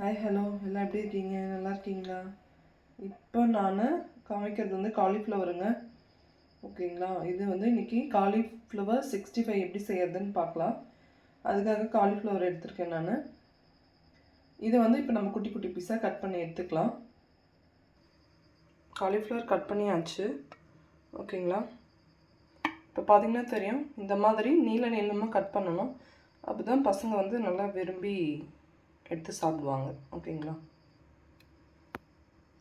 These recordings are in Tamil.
ஹாய் ஹலோ எல்லாம் எப்படி இருக்கீங்க? நல்லா இருக்கீங்களா? இப்போ நான் காமிக்கிறது வந்து காலிஃப்ளவருங்க ஓகேங்களா? இது வந்து இன்றைக்கி காலிஃப்ளவர் சிக்ஸ்டி ஃபைவ் எப்படி செய்யறதுன்னு பார்க்கலாம். அதுக்காக காலிஃப்ளவர் எடுத்திருக்கேன் நான். இதை வந்து இப்போ நம்ம குட்டி குட்டி பீஸாக கட் பண்ணி எடுத்துக்கலாம். காலிஃப்ளவர் கட் பண்ணியாச்சு. ஓகேங்களா? இப்போ பார்த்தீங்கன்னா தெரியும். இந்த மாதிரி நீள நீளமாக கட் பண்ணணும். அப்போ தான் பசங்க வந்து நல்லா விரும்பி எடுத்து சாப்பிடுவாங்க. ஓகேங்களா?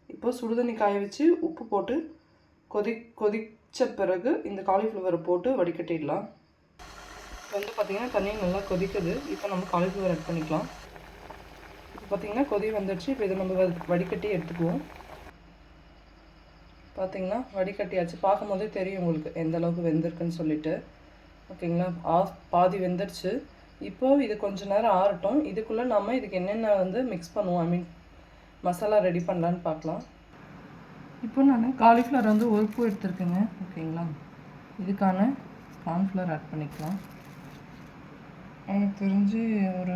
இப்போ சுடுதண்ணி காய வச்சு உப்பு போட்டு கொதி கொதித்த பிறகு இந்த காலிஃப்ளவரை போட்டு வடிகட்டிடலாம். இப்போ வந்து பார்த்திங்கன்னா தண்ணி நல்லா கொதிக்குது. இப்போ நம்ம காலிஃப்ளவர் ஆட் பண்ணிக்கலாம். இப்போ பார்த்திங்கன்னா கொதி வந்துடுச்சு. இப்போ இதை நம்ம வ- வடிகட்டி எடுத்துக்குவோம். பார்த்திங்கன்னா வடிகட்டியாச்சு. பார்க்கும்போதே தெரியும் உங்களுக்கு எந்த அளவுக்கு வெந்திருக்குன்னு சொல்லிட்டு. ஓகேங்களா? ஆஃப் பாதி வெந்துருச்சு இப்போ இது கொஞ்ச நேரம் ஆறட்டும். இதுக்குள்ளே நம்ம இதுக்கு என்னென்ன வந்து மிக்ஸ் பண்ணுவோம்? ஐ மீன் மசாலா ரெடி பண்ணலான்னு பார்க்கலாம். இப்போ நான் காலிஃப்ளவர் வந்து ஒரு பூ எடுத்துருக்கேங்க. ஓகேங்களா? இதுக்கான கார்ன்ஃப்ளவர் ஆட் பண்ணிக்கலாம். எனக்கு தெரிஞ்சு ஒரு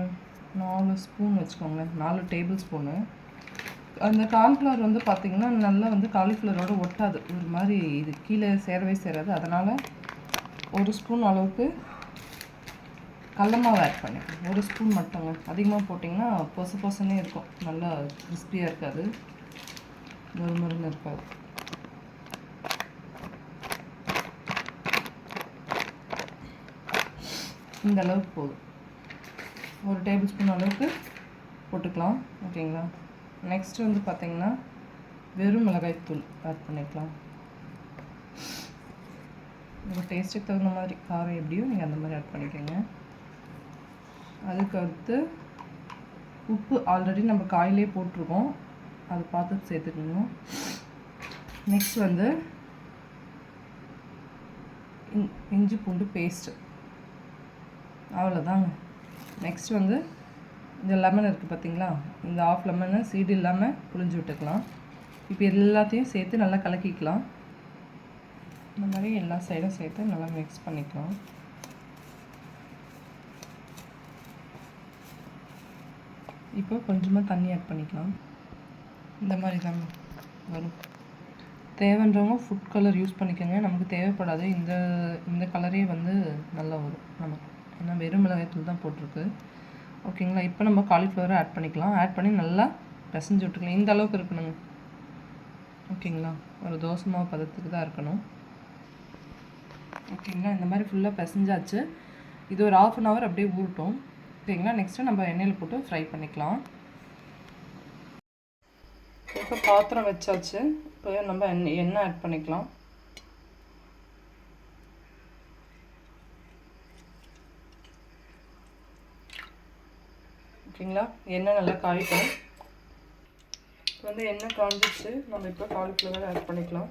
நாலு ஸ்பூன் வச்சுக்கோங்களேன். நாலு டேபிள் ஸ்பூனு அந்த கார்ன்ஃப்ளவர் வந்து பார்த்திங்கன்னா நல்லா வந்து காலிஃப்ளவரோட ஒட்டாது. ஒரு மாதிரி இது கீழே சேரவே சேராது. அதனால் ஒரு ஸ்பூன் அளவுக்கு கடலமாவு ஆட் பண்ணிக்கணும். ஒரு ஸ்பூன் மட்டுங்க. அதிகமாக போட்டிங்கன்னா பொசு பொசுன்னே இருக்கும். நல்லா கிறிஸ்பியாக இருக்காது. மறுமருன்னு இருக்காது. இந்த அளவுக்கு போதும். ஒரு டேபிள் ஸ்பூன் அளவுக்கு போட்டுக்கலாம். ஓகேங்களா நெக்ஸ்ட் வந்து பார்த்தீங்கன்னா வெறும் மிளகாய் தூள் ஆட் பண்ணிக்கலாம். உங்கள் டேஸ்ட்டுக்கு தகுந்த மாதிரி காரம் எப்படியோ நீங்கள் அந்த மாதிரி ஆட் பண்ணிக்கோங்க. அதுக்கு அடுத்து உப்பு ஆல்ரெடி நம்ம காயிலே போட்டிருக்கோம். அதை பார்த்து சேர்த்துக்கணும். நெக்ஸ்ட் வந்து இன் இஞ்சி பூண்டு பேஸ்ட்டு அவ்வளோதாங்க நெக்ஸ்ட் வந்து இந்த லெமன் இருக்குது பார்த்தீங்களா இந்த ஆஃப் லெமனை சீடு இல்லாமல் புழிஞ்சு விட்டுக்கலாம். இப்போ எல்லாத்தையும் சேர்த்து நல்லா கலக்கிக்கலாம். இந்த மாதிரி எல்லா சைடும் சேர்த்து நல்லா மிக்ஸ் பண்ணிக்கலாம். இப்போ கொஞ்சமாக தண்ணி ஆட் பண்ணிக்கலாம். இந்த மாதிரி தான் வரும். தேவைன்றவங்க ஃபுட் கலர் யூஸ் பண்ணிக்கோங்க. நமக்கு தேவைப்படாது. இந்த இந்த கலரே வந்து நல்லா வரும் நமக்கு. ஏன்னா வெறும் மிளகாய்த்தூள் தான் போட்டிருக்கு. ஓகேங்களா? இப்போ நம்ம காலிஃப்ளவரை ஆட் பண்ணிக்கலாம். ஆட் பண்ணி நல்லா பிசைஞ்சு விட்டுக்கலாம். இந்த அளவுக்கு இருக்கணுங்க. ஓகேங்களா? ஒரு தோசை மாவு பதத்துக்கு தான் இருக்கணும். ஓகேங்களா? இந்த மாதிரி ஃபுல்லாக பிசைஞ்சாச்சு. இது ஒரு ஆஃப் அன் ஹவர் அப்படியே ஊறட்டும். சரிங்களா நெக்ஸ்ட்டு நம்ம எண்ணெயில் போட்டு ஃப்ரை பண்ணிக்கலாம். இப்போ பாத்திரம் வச்சாச்சு. இப்போ நம்ம எண்ணெய் எண்ணெய் ஆட் பண்ணிக்கலாம். ஓகேங்களா? எண்ணெய் நல்லா காய்க்கணும் இப்போ வந்து எண்ணெய் காஞ்சிச்சு நம்ம இப்போ காலிஃப்ளவர் ஆட் பண்ணிக்கலாம்.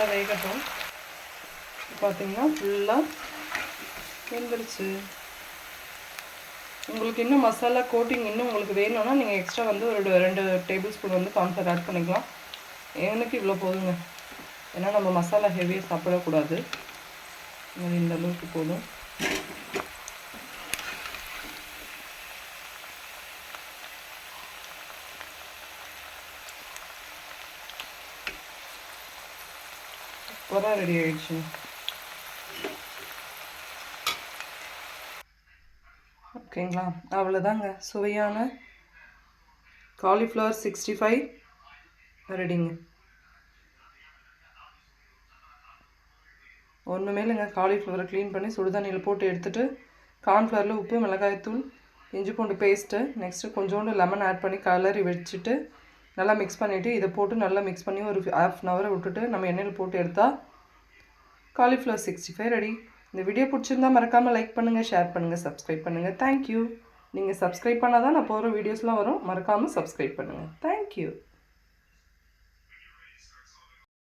நல்லா வேகட்டும். பார்த்தீங்கன்னா ஃபுல்லாக வெந்துருச்சு. உங்களுக்கு இன்னும் மசாலா கோட்டிங் இன்னும் உங்களுக்கு வேணும்னா நீங்கள் எக்ஸ்ட்ரா வந்து ஒரு ரெண்டு டேபிள் ஸ்பூன் வந்து கார்ன்ஃப்ளவர் ஆட் பண்ணிக்கலாம். எனக்கு இவ்வளோ போதுங்க. ஏன்னா நம்ம மசாலா ஹெவியாக சாப்பிடக்கூடாது. இந்த அளவுக்கு போதும். சூப்பராக ரெடி ஆயிடுச்சு ஓகேங்களா அவ்வளோதாங்க சுவையான காலிஃப்ளவர் சிக்ஸ்டி ஃபைவ் ரெடிங்க. ஒன்றுமே இல்லைங்க காலிஃப்ளவரை க்ளீன் பண்ணி சுடுதண்ணியில் போட்டு எடுத்துட்டு கார்ன்ஃப்ளவரில் உப்பு மிளகாய்த்தூள் இஞ்சி பூண்டு பேஸ்ட்டு நெக்ஸ்ட்டு கொஞ்சோண்டு லெமன் ஆட் பண்ணி கலரி வச்சுட்டு நல்லா மிக்ஸ் பண்ணிவிட்டு இதை போட்டு நல்லா மிக்ஸ் பண்ணி ஒரு ஹாஃப் அன் ஹவரை விட்டுட்டு நம்ம எண்ணெயில் போட்டு எடுத்தால் காலிஃப்ளவர் சிக்ஸ்டி ஃபைவ் ரெடி இந்த வீடியோ பிடிச்சிருந்தா மறக்காமல் லைக் பண்ணுங்கள் ஷேர் பண்ணுங்கள் சப்ஸ்கிரைப் பண்ணுங்கள் தேங்க்யூ நீங்கள் சப்ஸ்கிரைப் பண்ணால் தான் நான் போகிற வீடியோஸ்லாம் வரும். மறக்காமல் சப்ஸ்கிரைப் பண்ணுங்கள் தேங்க்யூ